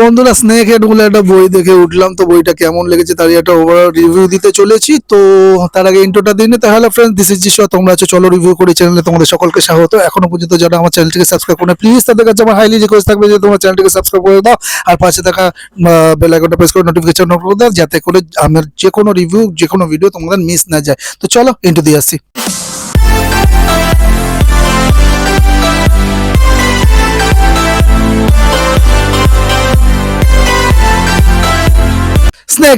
বন্ধুরা snake head বলে একটা বই দেখে উঠলাম। তো বইটা কেমন লেগেছে তারই একটা ওভারঅল রিভিউ দিতে চলেছি। তো তার আগে ইন্ট্রোটা দিন তো hello friends this is Jisho তোমরা আছো, চলো রিভিউ করি চ্যানেলে তোমাদের সকলকে স্বাগত। এখনও পর্যন্ত যারা আমার চ্যানেলটিকে সাবস্ক্রাইব করে প্লিজ তাদের কাছে আমার হাইলি রিকোয়েস্ট থাকবে যে তোমার চ্যানেলটিকে সাবস্ক্রাইব করে দাও। আর পাশে থাকা বেল আইকনটা প্রেস করে নোটিফিকেশন অন করে দাও, যাতে করে আমার যে কোনো রিভিউ যে কোনো ভিডিও তোমাদের মিস না যায়। তো চলো ইন্টু দিয়ে আসি।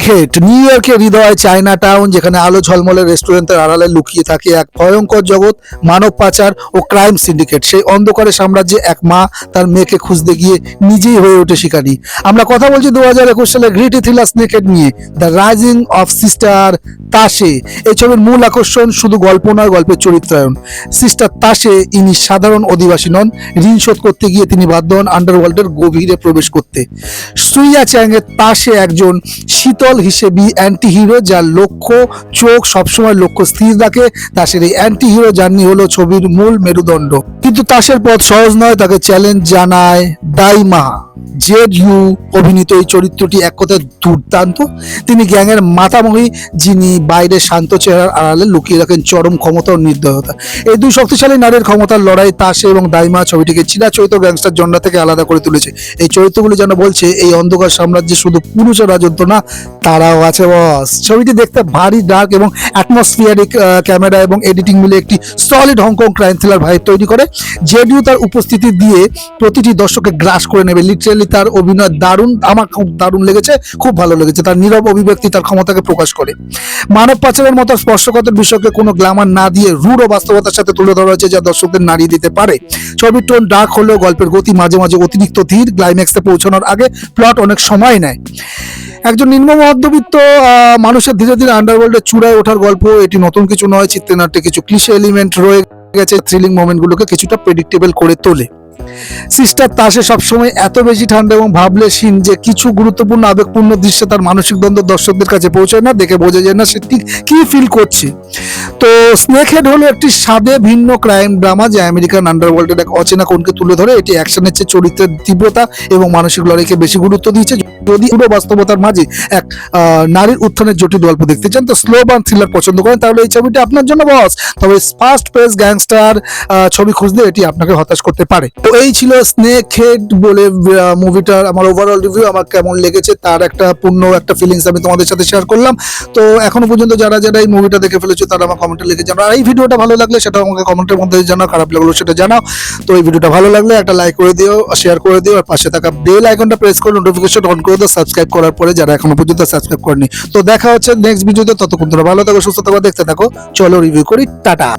হেড নিউ ইয়র্কের হৃদয় চায়না টাউন যেখানে আলো ঝলমলের রেস্টুরেন্টের আড়ালে লুকিয়ে থাকে এক ভয়ঙ্কর জগৎ, মানব পাচার ও ক্রাইম সিন্ডিকেট সেই অন্ধকারের সাম্রাজ্যে এক মা তার মেয়েকে খুঁজতে গিয়ে নিজেই হয়ে ওঠে শিকারী। আমরা কথা বলছি দু হাজার একুশ সালে গ্রিটি থ্রিলার স্নেকেট নিয়ে। The rising of sister তাসে। এই ছবির মূল আকর্ষণ শুধু গল্প নয়, গল্পের চরিত্রায়ন। সিস্টার তাসে ইনি সাধারণ অধিবাসী নন, ঋণ শোধ করতে গিয়ে তিনি বাধ্য হন আন্ডারওয়ার্ল্ডের গভীরে প্রবেশ করতে। সুইয়া চ্যাংয়ের তাসে একজন শীতল হিসেবে অ্যান্টি হিরো যার লক্ষ্য, চোখ সবসময় লক্ষ্য স্থির রাখে। তাসের এই অ্যান্টি হিরো জার্নি হলো ছবির মূল মেরুদণ্ড। কিন্তু তাসের পথ সহজ নয়, তাকে চ্যালেঞ্জ জানায় দাইমা। জেড ইউ অভিনীত এই চরিত্রটি এক কথায় দুর্দান্ত। তিনি গ্যাংয়ের মাতামহী, যিনি বাইরে শান্ত চেহারার আড়ালে লুকিয়ে রাখেন চরম ক্ষমতা ও নির্দয়তা। এই দুই শক্তিশালী নারীর ক্ষমতার লড়াই তাসে এবং দাইমা ছবিটিকে চিরাচরিত গ্যাংস্টার জন্ডা থেকে আলাদা করে তুলেছে। এই চরিত্রগুলি যেন বলছে, এই অন্ধকার সাম্রাজ্যে শুধু পুরুষের রাজত্ব না, তারাও আছে বস। ছবিটি দেখতে ভারী, ডার্ক এবং অ্যাটমসফিয়ারিক ক্যামেরা এবং এডিটিং মিলে একটি solid Hong Kong crime thriller vibe তৈরি করে। জেডিউ তার উপস্থিতি দিয়ে প্রতিটি দর্শককে গ্রাস করে নেবে। লিটারেলি তার অভিনয় দারুণ, আমার খুব দারুণ লেগেছে, খুব ভালো লেগেছে। তার নীরব অভিব্যক্তি তার ক্ষমতাকে প্রকাশ করে। মানব পাচারের মতো স্পর্শকাতর বিষয়কে কোনো গ্ল্যামার না দিয়ে রূঢ় বাস্তবতার সাথে তুলে ধরা হয়েছে যা দর্শকদের নাড়িয়ে দিতে পারে। ছবির টোন ডার্ক হলেও গল্পের গতি মাঝে মাঝে অতিরিক্ত ধীর ক্লাইম্যাক্সে পৌঁছানোর আগে প্লট অনেক সময় নেয়। একজন নিম্ন মধ্যবিত্ত মানুষের ধীরে ধীরে আন্ডারওয়ার্ল্ডের চূড়ায় ওঠার গল্প, এটি নতুন কিছু নয়, চিত্রনাট্যে কিছু ক্লিশে এলিমেন্ট রয়ে গেছে থ্রিলিং মোমেন্টগুলোকে কিছুটা প্রেডিক্টেবল করে তোলে। সিস্টার তাসে সবসময় এত বেশি ঠান্ডা এবং ভাবলে সিন যে কিছু গুরুত্বপূর্ণ আবেগপূর্ণ দৃশ্য তার মানসিক দ্বন্দ্ব দর্শকদের কাছে পৌঁছায় না, দেখে বোঝা যায় না সে ঠিক কি ফিল করছে। তো স্নেক হেড হলো একটি স্বাদে ভিন্ন ক্রাইম ড্রামা যা আমেরিকান আন্ডারওয়ার্ল্ডের এক অচেনা কোণকে তুলে ধরে। এটি অ্যাকশনের চেয়ে চরিত্রের তীব্রতা এবং মানসিক লড়াইকে বেশি গুরুত্ব দিয়েছে। যদি পুরো বাস্তবতার মাঝে এক নারীর উত্থানের জটিল গল্প দেখতে চান, তো স্লো বান থ্রিলার পছন্দ করেন, তাহলে এই ছবিটি আপনার জন্য বস তবে ফার্স্ট পেস গ্যাংস্টার ছবি খুঁজলে এটি আপনাকে হতাশ করতে পারে। তো এই ছিল স্নেক হেড বলে মুভিটার আমার ওভারঅল রিভিউ আমার কেমন লেগেছে তার একটা পূর্ণ একটা ফিলিংস আমি তোমাদের সাথে শেয়ার করলাম। তো এখনও পর্যন্ত যারা যারা এই মুভিটা দেখে ফেলেছো, তারা আমার কমেন্টে লিখে জানাও। আর এই ভিডিওটা ভালো লাগলে সেটা আমাকে কমেন্টের মধ্যে জানাও, খারাপ লাগল সেটা জানাও। তো এই ভিডিওটা ভালো লাগলে একটা লাইক করে দিও শেয়ার করে দিও, আর পাশে থাকা বেল আইকনটা প্রেস করে নোটিফিকেশন অন করে দাও সাবস্ক্রাইব করার পরে যারা এখনও পর্যন্ত সাবস্ক্রাইব করেনি। তো দেখা হচ্ছে নেক্সট ভিডিওতে ততক্ষণ তোমরা ভালো থাকো, সুস্থ থাকো, দেখতে থাকো। চলো রিভিউ করি, টাটা।